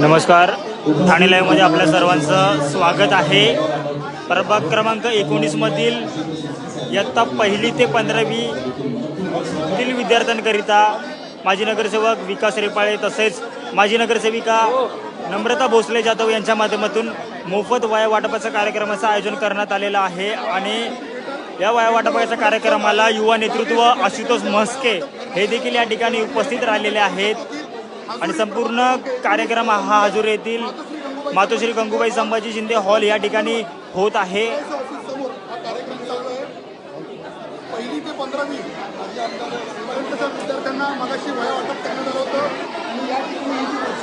नमस्कार. ठाणे लाईव्हमध्ये आपल्या सर्वांचं स्वागत आहे. प्रभाग क्रमांक एकोणीसमधील इयत्ता पहिली ते पंधरावीतील विद्यार्थ्यांकरिता माजी नगरसेवक विकास रेपाळे तसेच माजी नगरसेविका नम्रता भोसले जाधव यांच्या माध्यमातून मोफत वया वाटपाचा कार्यक्रमाचं आयोजन करण्यात आलेलं आहे. आणि या वया वाटपाच्या कार्यक्रमाला युवा नेतृत्व आशुतोष म्हस्के हे देखील या ठिकाणी उपस्थित राहिलेले आहेत. आणि संपूर्ण कार्यक्रम हा हजूर येथील मातोश्री गंगूबाई संभाजी शिंदे हॉल या ठिकाणी होत आहे. समोर हा कार्यक्रम चालू आहे पहिली ते पंधरावी पर्यंतच्या विद्यार्थ्यांना मगाशी वया वाटप करण्यात आलं होतं. आणि या ठिकाणी यांची वर्ष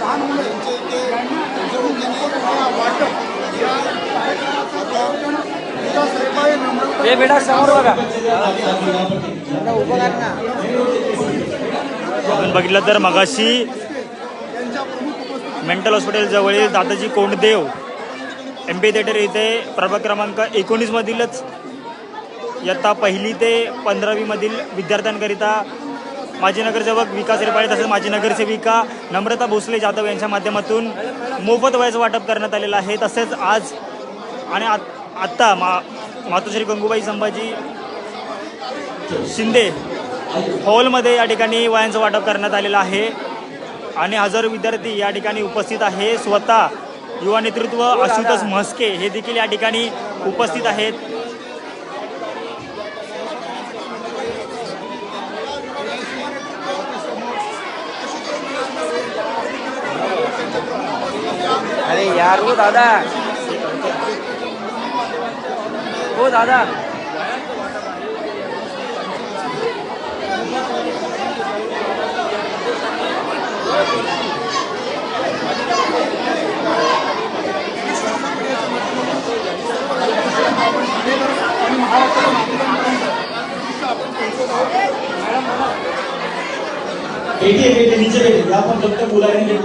लहान मुलं यांचे इथे त्यांच्या वतीने वया वाटप या कार्यक्रमाचं आयोजन विकास रेपाळे नम्रता बेटा समोर बघा. आपण बघितलं तर मगाशी मेंटल हॉस्पिटल जवळील Dadaji Konddev M P theatre इथे प्रभाग क्रमांक एकोणीसमधीलच इयत्ता पहिली ते पंधरावीमधील विद्यार्थ्यांकरिता माजी नगरसेवक विकास रेपाळे तसेच माजी नगरसेविका नम्रता भोसले जाधव यांच्या माध्यमातून मोफत वयाचं वाटप करण्यात आलेलं आहे. तसेच आज आणि आत्ता मा मातोश्री गंगूबाई संभाजी शिंदे हॉलमध्ये या ठिकाणी वयांचं वाटप करण्यात आलेलं आहे. आणि हजारो विद्यार्थी या ठिकाणी उपस्थित आहे. स्वतः युवा नेतृत्व आशुतोष म्हस्के हे देखील या ठिकाणी उपस्थित आहेत. अरे यार हो दादा. हो दादा. बेटी नीचे यहाँ पर जब तक जब लेने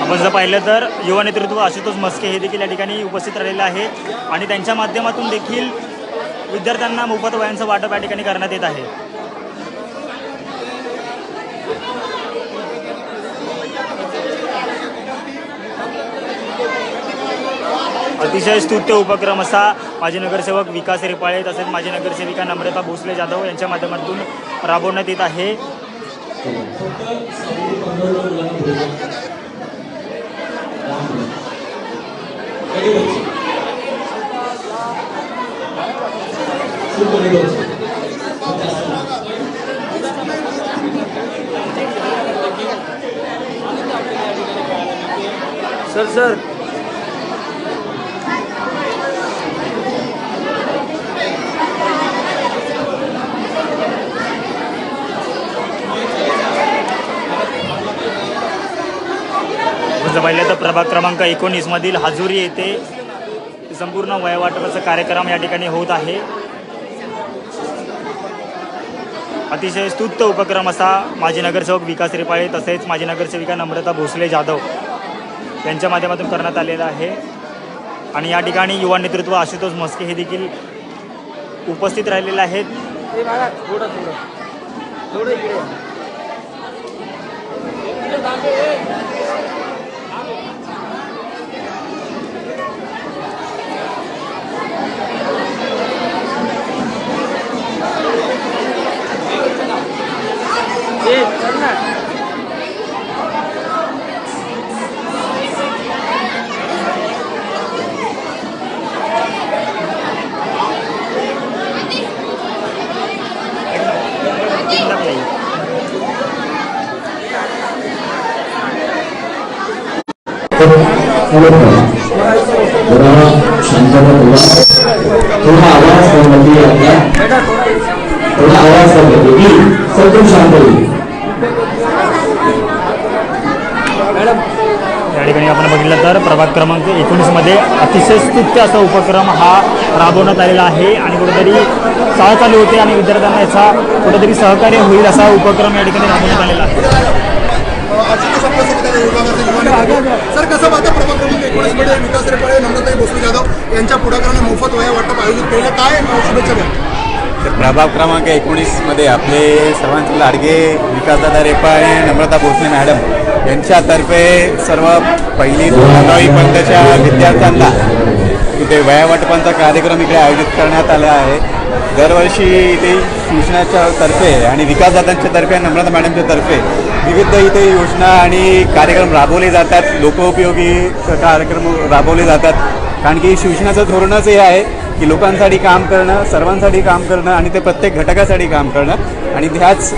आपण जर पाहिलं तर युवा नेतृत्व आशुतोष मस्के हे देखील या ठिकाणी उपस्थित राहिलेलं आहे. आणि त्यांच्या माध्यमातून देखील विद्यार्थ्यांना मोफत वयांचं वाटप या ठिकाणी करण्यात येत आहे. अतिशय स्तुत्य उपक्रम असा माजी नगरसेवक विकास रिपाळे तसेच माजी नगरसेविका नम्रता भोसले जाधव यांच्या माध्यमातून राबवण्यात येत आहे. Sir sir. आपण पाहिलं तर प्रभाग क्रमांक एकोणीसमधील हजुरी येथे संपूर्ण वयवाटपाचा कार्यक्रम या ठिकाणी होत आहे. अतिशय स्तुत्य उपक्रम असा माजी नगरसेवक विकास रिपाळे तसेच माजी नगरसेविका नम्रता भोसले जाधव यांच्या माध्यमातून करण्यात आलेला आहे. आणि या ठिकाणी युवा नेतृत्व आशुतोष मस्के हे देखील उपस्थित राहिलेले आहेत. शांतता थोडा आवाज करण्याची थोडा आवाज करण्याची सगळं शांत होईल या ठिकाणी आपण बघितलं तर प्रभाग क्रमांक एकोणीसमध्ये अतिशय स्तुत्य असा उपक्रम हा राबवण्यात आलेला आहे आणि कुठेतरी शाळा चालू होते आणि विद्यार्थ्यांना याचा कुठेतरी सहकार्य होईल असा उपक्रम या ठिकाणी राबवण्यात आलेला आहे आजच्या आपल्या सेक्रेटरी विभागाचे युवा नेते. सर कसं पाहता प्रभाग क्रमांक एकोणीसमध्ये विकास रेपाळे नम्रताई भोसले जाधव यांच्या पुढाकाराने मोफत वया वाटप आयोजित केलं काय अं, शुभेच्छा द्या तर प्रभाग क्रमांक एकोणीसमध्ये आपले सर्वांचे लाडगे विकासदादा रेपा आणि नम्रता भोसले मॅडम यांच्यातर्फे सर्व पहिली पंतच्या विद्यार्थ्यांना इथे वयावाटपांचा कार्यक्रम इकडे आयोजित करण्यात आला आहे. दरवर्षी इथे शिक्षणाच्या तर्फे आणि विकासदादांच्या तर्फे नम्रता मॅडमच्या तर्फे विविध इथे योजना आणि कार्यक्रम राबवले जातात. लोकोपयोगी कार्यक्रम राबवले जातात. कारण की शिवसेनाचं धोरणच हे आहे. की लोकांसाठी काम करणं सर्वांसाठी काम करणं आणि ते प्रत्येक घटकासाठी काम करणं. आणि ह्याच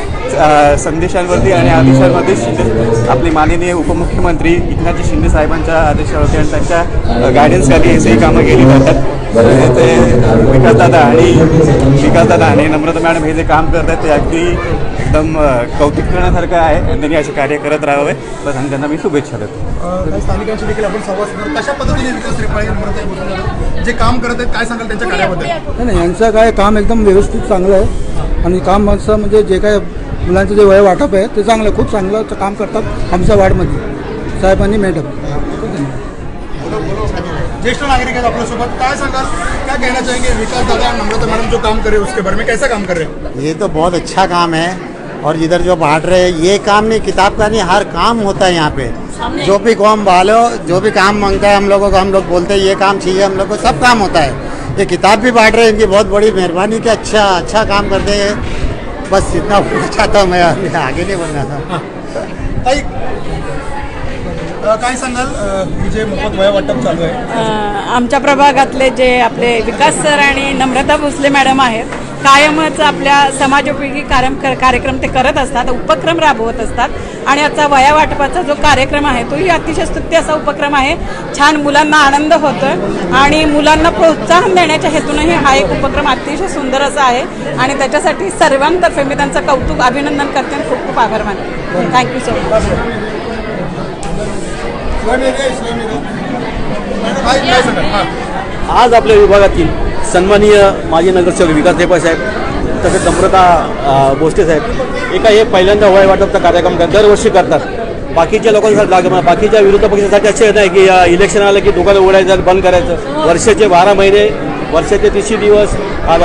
संदेशांवरती आणि आदेशांवरती शिंदे आपले माननीय उपमुख्यमंत्री एकनाथजी शिंदे साहेबांच्या आदेशावरती आणि त्यांच्या गायडन्सखाली ही कामं केली जातात. तर ते विकासदादा आणि विकासदादा आणि नम्रता मॅडम हे जे काम करतात ते अगदी एकदम कौतुक करण्यासारखं आहे. आणि त्यांनी असे कार्य करत राहावे. बस आणि त्यांना मी शुभेच्छा देतो. काही स्थानिकांशी देखील आपण संवाद कशा पद्धतीने विकास रेपाळे जे काम करत आहेत काय सांगाल त्यांच्या कार्याबद्दल? नाही नाही यांचं काय काम एकदम व्यवस्थित चांगलं आहे. आणि काम असं म्हणजे जे काय मुलांचं जे वय वाटप आहे ते चांगलं खूप चांगलं काम करतात आमच्या वार्डमध्ये. साहेबांनी मॅडम. ज्येष्ठ नागरिक आहेत आपल्यासोबत. काय सांगाल? क्या कहना चाहेंगे विकास दादा नम्रता मैडम जो काम कर रहे हैं उसके बारे में कैसा काम कर? रहे हैं ये तो बहुत अच्छा काम है। और इधर जो बांट रहे हैं ये काम नहीं किताब का नहीं हर काम होता है यहाँ पे। जो भी काम वालो जो भी काम मांगता है हम लोगों को हम लोग बोलते हैं ये काम चाहिए हम लोग को सब काम होता है। ये किताब भी बांट रहे हैं इनकी बहुत बड़ी मेहरबानी कि अच्छा अच्छा काम करते हैं। बस इतना बोलना चाहता हूँ मैं आगे नहीं बोलना था। काय सांगाल? अं, ही जे मोफत वया वाटप चालू आहे. अ, आमच्या प्रभागातले जे आपले विकास सर आणि नम्रता भोसले मॅडम आहेत कायमच आपल्या समाजोपयोगी कार्यम कार्यक्रम ते करत असतात उपक्रम राबवत असतात. आणि आजचा वया वाटपाचा जो कार्यक्रम आहे तोही अतिशय स्तुत्य असा उपक्रम आहे. छान मुलांना आनंद होतोय आणि मुलांना प्रोत्साहन देण्याच्या हेतूनही हा एक उपक्रम अतिशय सुंदर असा आहे. आणि त्याच्यासाठी सर्वांतर्फे मी त्यांचं कौतुक अभिनंदन करते आणि खूप खूप आभार मानते. थँक्यू सो मच आज आपल्या विभागातील सन्माननीय माजी नगरसेवक विकास रेपा साहेब तसेच नम्रता अ, भोसले साहेब एका हे पहिल्यांदा वय वाटपचा कार्यक्रम करतात. दरवर्षी करतात. बाकीच्या लोकांसाठी लाग- बाकीच्या विरुद्ध पक्षासाठी असे नाही की इलेक्शन आलं की दुकानं उघडायचं बंद करायचं. वर्षाचे बारा महिने वर्षाचे तीनशे दिवस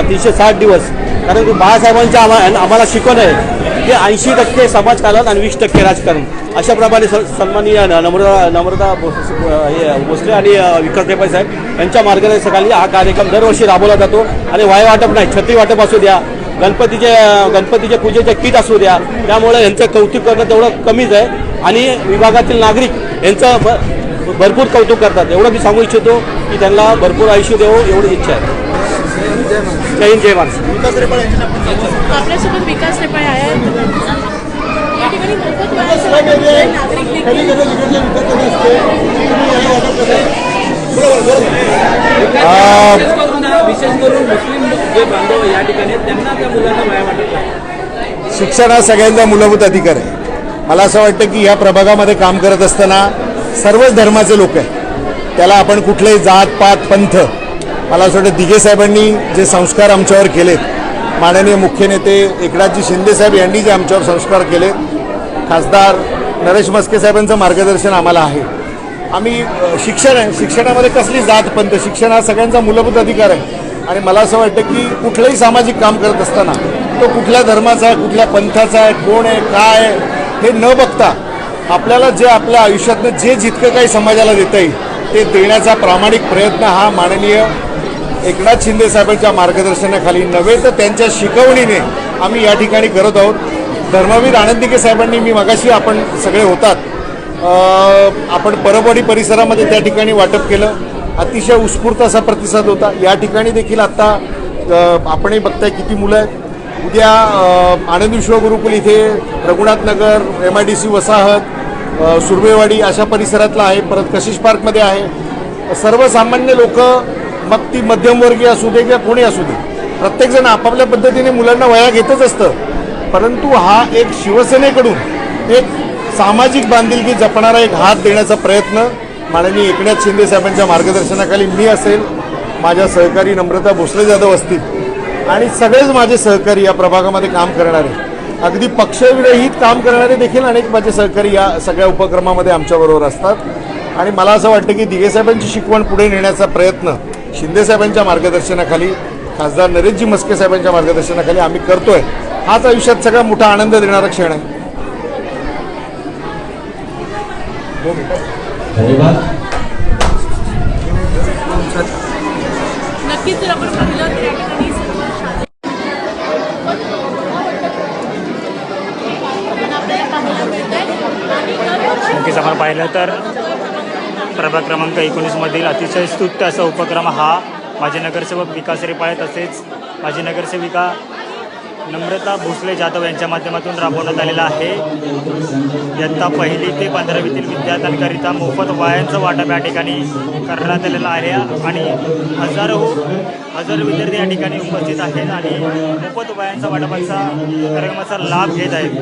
तीनशे साठ दिवस. कारण की बाळासाहेबांच्या आम्हा आम्हाला शिकवण आहे. की ऐंशी टक्के समाजकारण आणि वीस टक्के राजकारण. अशा प्रमाणे स- सन्माननीय नम्रता नम्रता भोस- हे भोसले आणि विकास देपाई साहेब यांच्या मार्गदर्शनाखाली हा कार्यक्रम दरवर्षी राबवला जातो. आणि वाय वाटप नाही छत्री वाटप असू द्या गणपतीचे गणपतीचे पूजेचे किट असू द्या त्यामुळे यांचं कौतुक करणं तेवढं कमीच आहे. आणि विभागातील नागरिक यांचं भरपूर कौतुक करतात. एवढं मी सांगू इच्छितो की त्यांना भरपूर आयुष्य देवो एवढी इच्छा आहे. जय हिंद जय महाराष्ट्र विकास रेपाळे यांच्याशी आपण संवाद साधू. आपल्यासोबत विकास रेपाळे आहेत या ठिकाणी मोफत इस्लामी एरिया आहे कधी कसं तिकडचे विद्यार्थी असते तुम्ही याला वाटप करताय बरोबर बरोबर विशेष करून मुस्लिम जे बांधव या ठिकाणी त्यांना त्या मुलांना वाटत शिक्षण हा सगळ्यांचा मूलभूत अधिकार आहे. मला असं वाटतं की ह्या प्रभागामध्ये काम करत असताना सर्वच धर्माचे लोक आहेत. त्याला आपण कुठलेही जात पात पंथ मला असं वाटतं दिघे साहेबांनी जे संस्कार आमच्यावर केलेत माननीय मुख्य नेते एकनाथजी शिंदेसाहेब यांनी जे आमच्यावर संस्कार केलेत खासदार नरेश मस्के साहेबांचं मार्गदर्शन आम्हाला आहे. आम्ही शिक्षण आहे. शिक्षणामध्ये कसली जात पंत शिक्षण हा सगळ्यांचा मूलभूत अधिकार आहे. आणि मला असं वाटतं की कुठलंही सामाजिक काम करत असताना तो कुठल्या धर्माचा आहे कुठल्या पंथाचा आहे कोण आहे काय आहे हे न बघता आपल्याला जे आपल्या आयुष्यातनं जे जितकं काही समाजाला देता येईल ते देण्याचा प्रामाणिक प्रयत्न हा माननीय एकनाथ शिंदे साहेबांच्या मार्गदर्शनाखाली नव्हे तर त्यांच्या शिकवणीने आम्ही या ठिकाणी करत आहोत. धर्मवीर आनंदिके साहेबांनी मी मगाशी आपण सगळे होतात. आपण परबडी परिसरामध्ये त्या ठिकाणी वाटप केलं. अतिशय उत्स्फूर्त असा प्रतिसाद होता. या ठिकाणी देखील आत्ता आपणही बघताय किती मुलं आहेत. उद्या आनंद विश्वगुरुकुल इथे Raghunath Nagar M I D C वसाहत सुरवेवाडी सुर्वेवाडी अशा परिसरातला आहे. परत कशिश पार्कमध्ये आहे. सर्वसामान्य लोक मग ती मध्यमवर्गीय असू दे किंवा कोणी असू दे. प्रत्येकजण आपापल्या पद्धतीने मुलांना वया घेतच असतं. परंतु हा एक शिवसेनेकडून एक सामाजिक बांधिलकी जपणारा एक हात देण्याचा प्रयत्न माननीय एकनाथ शिंदे साहेबांच्या मार्गदर्शनाखाली मी असेल माझ्या सहकारी नम्रता भोसले जाधव असतील आणि सगळेच माझे सहकारी या प्रभागामध्ये काम करणारे अगदी पक्षविरहित काम करणारे देखील अनेक माझे सहकारी या सगळ्या उपक्रमामध्ये आमच्याबरोबर असतात. आणि मला असं वाटतं की दिगेसाहेबांची शिकवण पुढे नेण्याचा प्रयत्न शिंदे साहेबांच्या मार्गदर्शनाखाली खासदार नरेशजी मस्के साहेबांच्या मार्गदर्शनाखाली आम्ही करतोय. हाच आयुष्यात सगळा मोठा आनंद देणारा क्षण आहे. धन्यवाद. नक्कीच जर आपण पाहिलं तर या ठिकाणी नक्कीच आपण पाहिलं प्रभाग क्रमांक एकोणीसमधील अतिशय स्तुत्य असा उपक्रम हा माजी नगरसेवक विकास रेपाळे तसेच माजी नगरसेविका नम्रता भोसले जाधव यांच्या माध्यमातून राबवण्यात आलेला आहे. इयत्ता पहिली ते पंधरावीतील विद्यार्थ्यांकरिता मोफत वायांचं वाटप या ठिकाणी करण्यात आलेलं आहे आणि हजारो हजारो विद्यार्थी या ठिकाणी उपस्थित आहेत आणि मोफत वायांचा वाटपाचा कार्यक्रमाचा लाभ घेत आहेत.